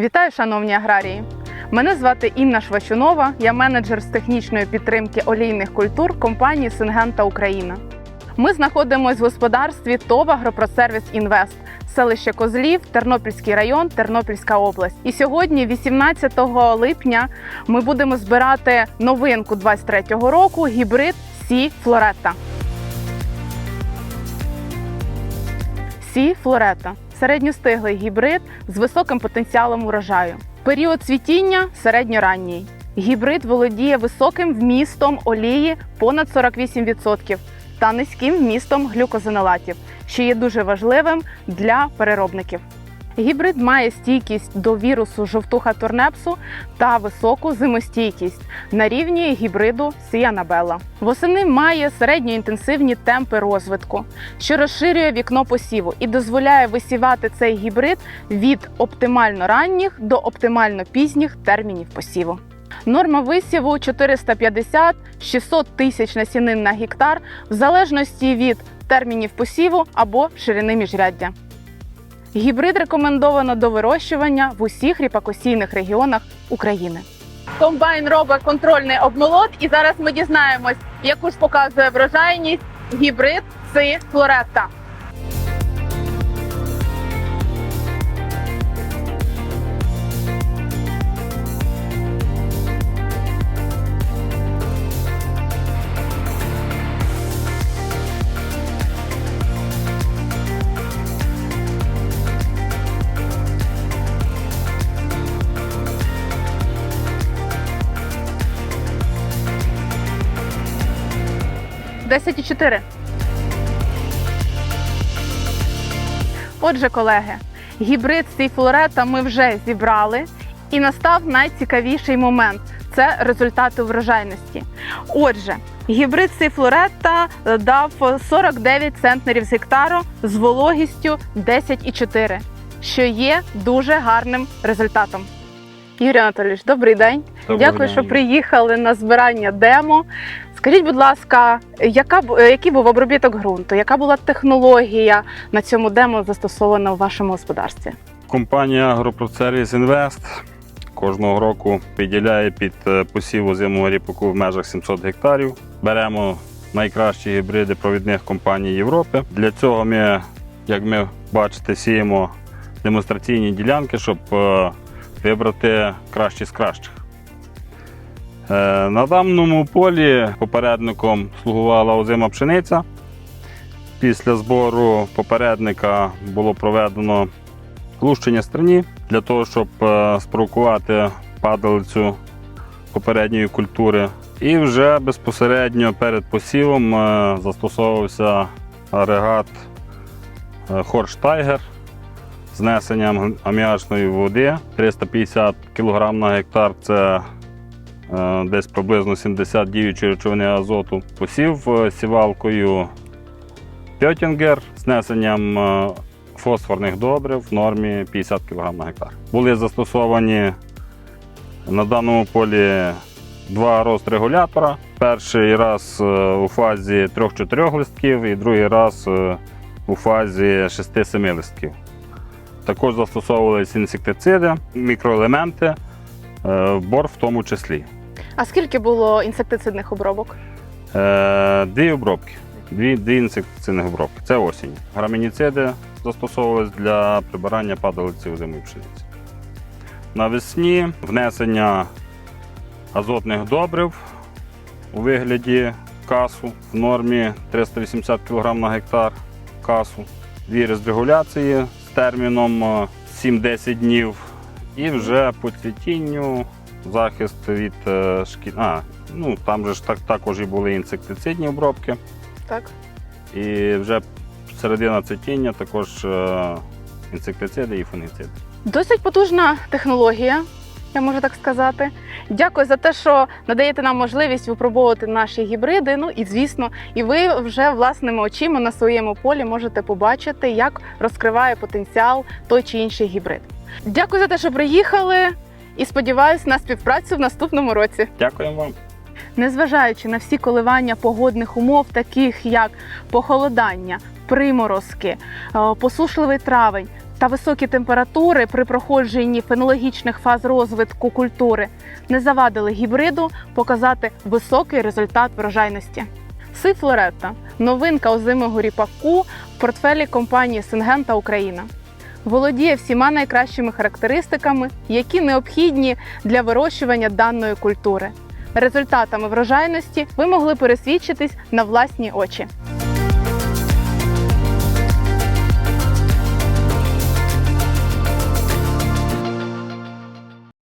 Вітаю, шановні аграрії! Мене звати Інна Швачунова, я менеджер з технічної підтримки олійних культур компанії Сингента Україна. Ми знаходимося в господарстві ТОВ Агропросервіс Інвест, селище Козлів, Тернопільський район, Тернопільська область. І сьогодні, 18 липня, ми будемо збирати новинку 23-го року гібрид Сі Флоретта. Сі Флорета середньостиглий гібрид з високим потенціалом урожаю. Період цвітіння середньоранній. Гібрид володіє високим вмістом олії понад 48% та низьким вмістом глюкозинолатів, що є дуже важливим для переробників. Гібрид має стійкість до вірусу жовтуха турнепсу та високу зимостійкість на рівні гібриду Сіанабелла. Восени має середньоінтенсивні темпи розвитку, що розширює вікно посіву і дозволяє висівати цей гібрид від оптимально ранніх до оптимально пізніх термінів посіву. Норма висіву 450-600 тисяч насінин на гектар в залежності від термінів посіву або ширини міжряддя. Гібрид рекомендовано до вирощування в усіх ріпакосійних регіонах України. Комбайн робить контрольний обмолот, і зараз ми дізнаємось, яку ж показує врожайність гібрид Си Флоретта. Десять і чотири. Отже, колеги, гібрид Флорета ми вже зібрали, і настав найцікавіший момент це результати врожайності. Отже, гібрид Флорета дав 49 центнерів з гектару з вологістю 10,4, що є дуже гарним результатом. Юрій Анатолійович, добрий день. Доброго Дякую, дня, що приїхали на збирання демо. Скажіть, будь ласка, яка е, який був обробіток ґрунту? Яка була технологія на цьому демо застосована в вашому господарстві? Компанія Агропроцервіс Інвест кожного року виділяє під е, посів озимого ріпаку в межах 700 гектарів. Беремо найкращі гібриди провідних компаній Європи. Для цього ми, як ми бачите, сіємо демонстраційні ділянки, щоб е, вибрати кращі з кращих. Е, На даному полі попередником слугувала озима пшениця. Після збору попередника було проведено глущення стрині для того, щоб е, спровокувати падалицю попередньої культури. І вже безпосередньо перед посівом е, застосовувався агрегат е, Хорш Тайгер з знесенням аміачної води 350 кг на гектар. Це десь приблизно 70 діючої речовини азоту. Посів е, сівалкою Пьотінгер з знесенням е, фосфорних добрив в нормі 50 кг на гектар. Були застосовані на даному полі два розрегулятора. Перший раз е, у фазі 3-4 листків і другий раз е, у фазі 6-7 листків. Також застосовувалися інсектициди, мікроелементи, е, бор в тому числі. А скільки було інсектицидних обробок? Е, Дві обробки, дві, дві інсектицидних обробки. Це осінь. Грамініциди застосовувались для прибирання падалиці озимої пшениці. Навесні внесення азотних добрив у вигляді касу в нормі 380 кг на гектар касу. Дві регуляції з терміном е, 7-10 днів. І вже по цвітінню захист від е, шкід. А, ну там же ж так, також і були інсектицидні обробки. Так. І вже середина цвітіння також е, інсектициди і фунгіциди. Досить потужна технологія, я можу так сказати. Дякую за те, що надаєте нам можливість випробовувати наші гібриди. Ну і звісно, і ви вже власними очима на своєму полі можете побачити, як розкриває потенціал той чи інший гібрид. Дякую за те, що приїхали, і сподіваюся на співпрацю в наступному році. Дякуємо вам. Незважаючи на всі коливання погодних умов, таких як похолодання, приморозки, е, посушливий травень, та високі температури при проходженні фенологічних фаз розвитку культури не завадили гібриду показати високий результат врожайності. Си Флоретта новинка озимого ріпаку в портфелі компанії Сингента Україна. Володіє всіма найкращими характеристиками, які необхідні для вирощування даної культури. Результатами врожайності ви могли пересвідчитись на власні очі.